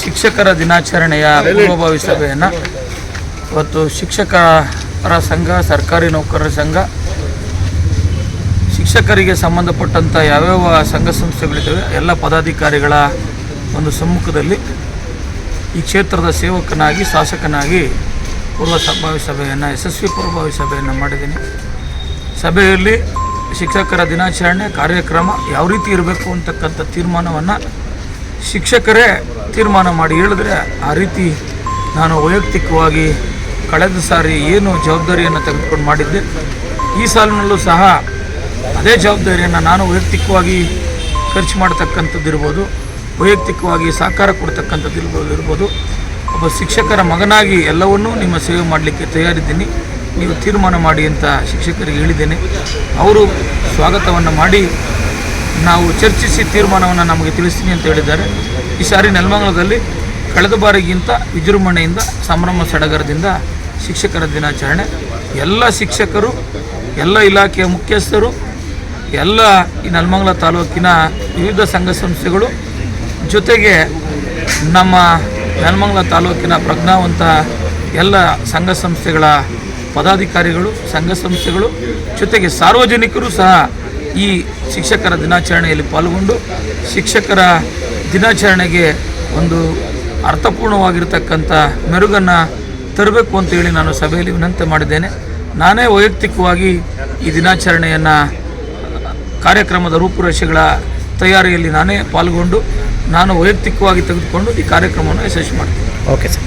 ಶಿಕ್ಷಕರ ದಿನಾಚರಣೆಯ ಪೂರ್ವಭಾವಿ ಸಭೆಯನ್ನು ಇವತ್ತು ಶಿಕ್ಷಕರ ಸಂಘ ಸರ್ಕಾರಿ ನೌಕರರ ಸಂಘ ಶಿಕ್ಷಕರಿಗೆ ಸಂಬಂಧಪಟ್ಟಂಥ ಯಾವ್ಯಾವ ಸಂಘ ಸಂಸ್ಥೆಗಳಿದ್ದಾವೆ ಎಲ್ಲ ಪದಾಧಿಕಾರಿಗಳ ಒಂದು ಸಮ್ಮುಖದಲ್ಲಿ ಈ ಕ್ಷೇತ್ರದ ಸೇವಕನಾಗಿ ಶಾಸಕನಾಗಿ ಪೂರ್ವ ಸಂಭಾವಿ ಸಭೆಯನ್ನು ಯಶಸ್ವಿ ಪೂರ್ವಭಾವಿ ಸಭೆಯನ್ನು ಮಾಡಿದ್ದೀನಿ. ಸಭೆಯಲ್ಲಿ ಶಿಕ್ಷಕರ ದಿನಾಚರಣೆ ಕಾರ್ಯಕ್ರಮ ಯಾವ ರೀತಿ ಇರಬೇಕು ಅಂತಕ್ಕಂಥ ತೀರ್ಮಾನವನ್ನು ಶಿಕ್ಷಕರೇ ತೀರ್ಮಾನ ಮಾಡಿ ಹೇಳಿದ್ರೆ ಆ ರೀತಿ ನಾನು ವೈಯಕ್ತಿಕವಾಗಿ ಕಳೆದ ಸಾರಿ ಏನು ಜವಾಬ್ದಾರಿಯನ್ನು ತೆಗೆದುಕೊಂಡು ಮಾಡಿದ್ದೆ. ಈ ಸಾಲಿನಲ್ಲೂ ಸಹ ಅದೇ ಜವಾಬ್ದಾರಿಯನ್ನು ನಾನು ವೈಯಕ್ತಿಕವಾಗಿ ಖರ್ಚು ಮಾಡ್ತಕ್ಕಂಥದ್ದು ಇರ್ಬೋದು, ವೈಯಕ್ತಿಕವಾಗಿ ಸಹಕಾರ ಕೊಡ್ತಕ್ಕಂಥದ್ದು ಇರ್ಬೋದು ಇರ್ಬೋದು. ಒಬ್ಬ ಶಿಕ್ಷಕರ ಮಗನಾಗಿ ಎಲ್ಲವನ್ನೂ ನಿಮ್ಮ ಸೇವೆ ಮಾಡಲಿಕ್ಕೆ ತಯಾರಿದ್ದೀನಿ. ನೀವು ತೀರ್ಮಾನ ಮಾಡಿ ಅಂತ ಶಿಕ್ಷಕರಿಗೆ ಹೇಳಿದ್ದೇನೆ. ಅವರು ಸ್ವಾಗತವನ್ನು ಮಾಡಿ ನಾವು ಚರ್ಚಿಸಿ ತೀರ್ಮಾನವನ್ನು ನಮಗೆ ತಿಳಿಸ್ತೀನಿ ಅಂತ ಹೇಳಿದ್ದಾರೆ. ಈ ಸಾರಿ ನೆಲಮಂಗಲದಲ್ಲಿ ಕಳೆದ ಬಾರಿಗಿಂತ ವಿಜೃಂಭಣೆಯಿಂದ, ಸಂಭ್ರಮ ಸಡಗರದಿಂದ ಶಿಕ್ಷಕರ ದಿನಾಚರಣೆ. ಎಲ್ಲ ಶಿಕ್ಷಕರು, ಎಲ್ಲ ಇಲಾಖೆಯ ಮುಖ್ಯಸ್ಥರು, ಎಲ್ಲ ಈ ನೆಲಮಂಗಲ ತಾಲೂಕಿನ ವಿವಿಧ ಸಂಘ ಸಂಸ್ಥೆಗಳು ಜೊತೆಗೆ ನಮ್ಮ ನೆಲಮಂಗಲ ತಾಲೂಕಿನ ಪ್ರಜ್ಞಾವಂತ ಎಲ್ಲ ಸಂಘ ಸಂಸ್ಥೆಗಳ ಪದಾಧಿಕಾರಿಗಳು, ಸಂಘ ಸಂಸ್ಥೆಗಳು ಜೊತೆಗೆ ಸಾರ್ವಜನಿಕರು ಸಹ ಈ ಶಿಕ್ಷಕರ ದಿನಾಚರಣೆಯಲ್ಲಿ ಪಾಲ್ಗೊಂಡು ಶಿಕ್ಷಕರ ದಿನಾಚರಣೆಗೆ ಒಂದು ಅರ್ಥಪೂರ್ಣವಾಗಿರ್ತಕ್ಕಂಥ ಮೆರುಗನ್ನು ತರಬೇಕು ಅಂತೇಳಿ ನಾನು ಸಭೆಯಲ್ಲಿ ವಿನಂತಿ ಮಾಡಿದ್ದೇನೆ. ನಾನೇ ವೈಯಕ್ತಿಕವಾಗಿ ಈ ದಿನಾಚರಣೆಯನ್ನು, ಕಾರ್ಯಕ್ರಮದ ರೂಪುರೇಷೆಗಳ ತಯಾರಿಯಲ್ಲಿ ನಾನೇ ಪಾಲ್ಗೊಂಡು, ನಾನು ವೈಯಕ್ತಿಕವಾಗಿ ತೆಗೆದುಕೊಂಡು ಈ ಕಾರ್ಯಕ್ರಮವನ್ನು ಯಶಸ್ವಿ ಮಾಡ್ತೀನಿ. Okay sir